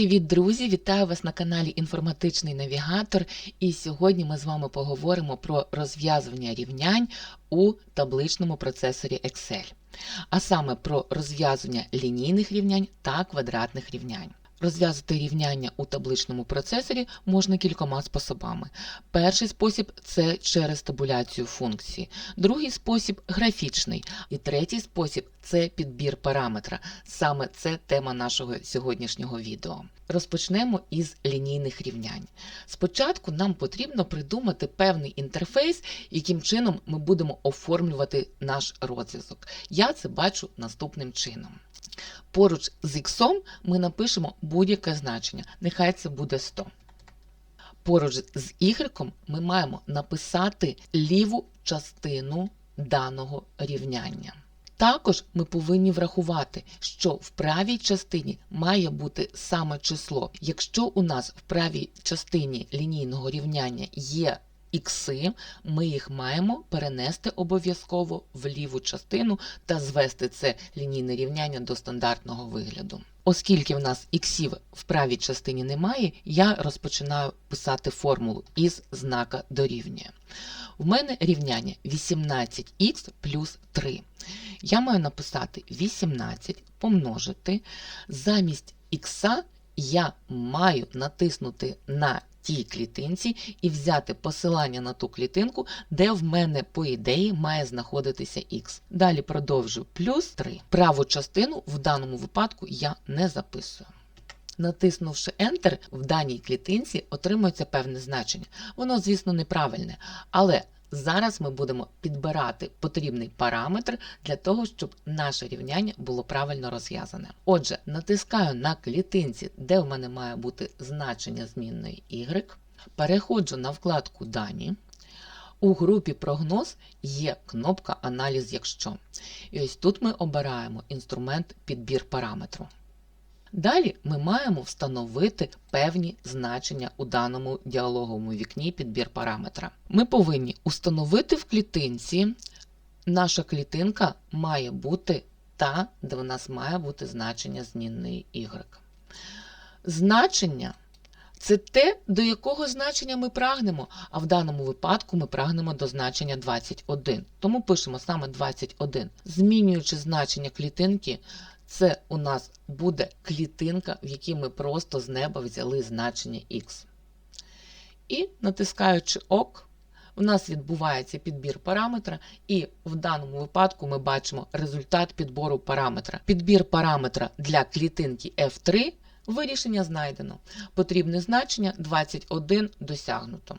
Привіт, друзі! Вітаю вас на каналі Інформатичний Навігатор. І сьогодні ми з вами поговоримо про розв'язування рівнянь у табличному процесорі Excel, а саме про розв'язування лінійних рівнянь та квадратних рівнянь. Розв'язати рівняння у табличному процесорі можна кількома способами. Перший спосіб це через табуляцію функції, другий спосіб графічний, і третій спосіб це підбір параметра. Саме це тема нашого сьогоднішнього відео. Розпочнемо із лінійних рівнянь. Спочатку нам потрібно придумати певний інтерфейс, яким чином ми будемо оформлювати наш розв'язок. Я це бачу наступним чином. Поруч з x ми напишемо будь-яке значення, нехай це буде 100. Поруч з y ми маємо написати ліву частину даного рівняння. Також ми повинні врахувати, що в правій частині має бути саме число. Якщо у нас в правій частині лінійного рівняння є ікси, ми їх маємо перенести обов'язково в ліву частину та звести це лінійне рівняння до стандартного вигляду. Оскільки в нас іксів в правій частині немає, я розпочинаю писати формулу із знака дорівнює. У мене рівняння 18х плюс 3. Я маю написати 18 помножити. Замість х я маю натиснути на тій клітинці і взяти посилання на ту клітинку, де в мене, по ідеї, має знаходитися х. Далі продовжую плюс 3. Праву частину в даному випадку я не записую. Натиснувши Enter, в даній клітинці отримується певне значення. Воно, звісно, неправильне, але зараз ми будемо підбирати потрібний параметр для того, щоб наше рівняння було правильно розв'язане. Отже, натискаю на клітинці, де в мене має бути значення змінної y, переходжу на вкладку Дані. У групі прогноз є кнопка Аналіз якщо. І ось тут ми обираємо інструмент підбір параметру. Далі ми маємо встановити певні значення у даному діалоговому вікні підбір параметра. Ми повинні установити в клітинці, наша клітинка має бути та, де в нас має бути значення змінної y. Значення це те, до якого значення ми прагнемо, а в даному випадку ми прагнемо до значення 21. Тому пишемо саме 21. Змінюючи значення клітинки, це у нас буде клітинка, в якій ми просто з неба взяли значення Х. І натискаючи ОК, у нас відбувається підбір параметра, і в даному випадку ми бачимо результат підбору параметра. Підбір параметра для клітинки F3 вирішення знайдено. Потрібне значення 21 досягнуто.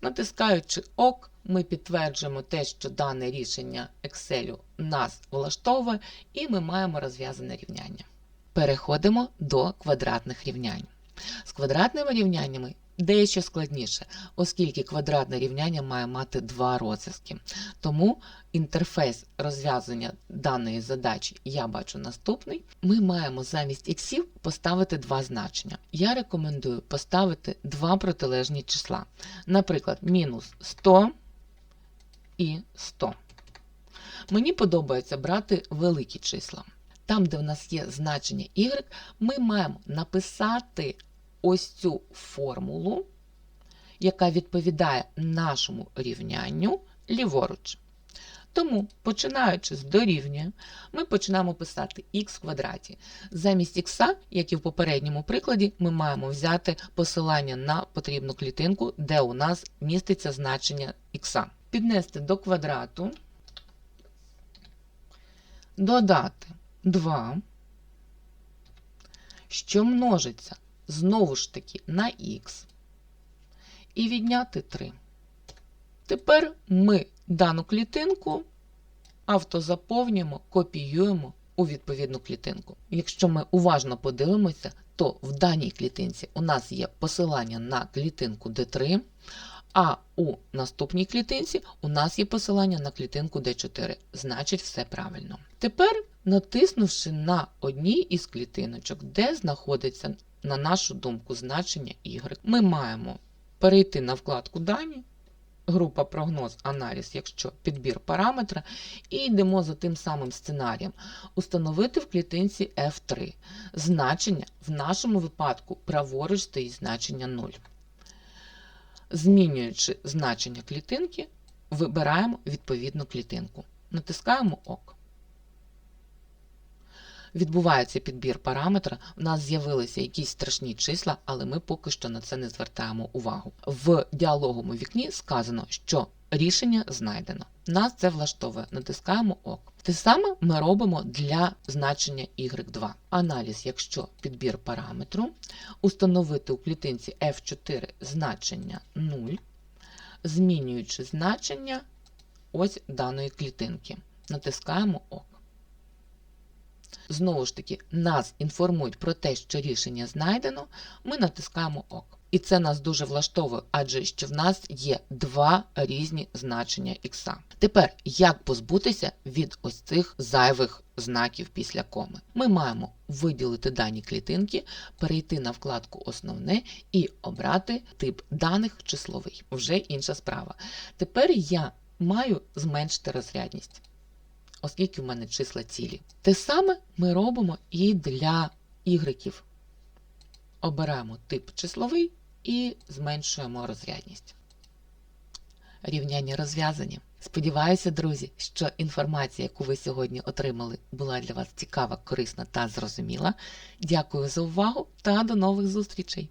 Натискаючи ОК, ми підтверджуємо те, що дане рішення Excel нас влаштовує, і ми маємо розв'язане рівняння. Переходимо до квадратних рівнянь. З квадратними рівняннями дещо складніше, оскільки квадратне рівняння має мати два розв'язки. Тому інтерфейс розв'язання даної задачі я бачу наступний. Ми маємо замість іксів поставити два значення. Я рекомендую поставити два протилежні числа. Наприклад, мінус 100 і 100. Мені подобається брати великі числа. Там, де в нас є значення y, ми маємо написати ось цю формулу, яка відповідає нашому рівнянню ліворуч. Тому, починаючи з дорівнює, ми починаємо писати х в квадраті. Замість х, як і в попередньому прикладі, ми маємо взяти посилання на потрібну клітинку, де у нас міститься значення х. Піднести до квадрату, додати 2, що множиться знову ж таки на х, і відняти 3. Тепер ми дану клітинку автозаповнюємо, копіюємо у відповідну клітинку. Якщо ми уважно подивимося, то в даній клітинці у нас є посилання на клітинку D3, а у наступній клітинці у нас є посилання на клітинку D4. Значить, все правильно. Тепер, натиснувши на одній із клітиночок, де знаходиться, на нашу думку, значення Y, ми маємо перейти на вкладку Дані група прогноз, аналіз, якщо підбір параметра, і йдемо за тим самим сценарієм. Установити в клітинці F3. Значення в нашому випадку праворуч стоїть значення 0. Змінюючи значення клітинки, вибираємо відповідну клітинку. Натискаємо ОК. Відбувається підбір параметра, у нас з'явилися якісь страшні числа, але ми поки що на це не звертаємо увагу. В діалоговому вікні сказано, що рішення знайдено. Нас це влаштовує. Натискаємо ОК. Те саме ми робимо для значення y2. Аналіз, якщо підбір параметру, установити у клітинці F4 значення 0, змінюючи значення ось даної клітинки. Натискаємо ОК. Знову ж таки, нас інформують про те, що рішення знайдено, ми натискаємо ОК. І це нас дуже влаштовує, адже що в нас є два різні значення х. Тепер, як позбутися від ось цих зайвих знаків після коми? Ми маємо виділити дані клітинки, перейти на вкладку Основне і обрати тип даних числовий. Вже інша справа. Тепер я маю зменшити розрядність оскільки в мене числа цілі. Те саме ми робимо і для ігреків. Обираємо тип числовий і зменшуємо розрядність. Рівняння розв'язані. Сподіваюся, друзі, що інформація, яку ви сьогодні отримали, була для вас цікава, корисна та зрозуміла. Дякую за увагу та до нових зустрічей!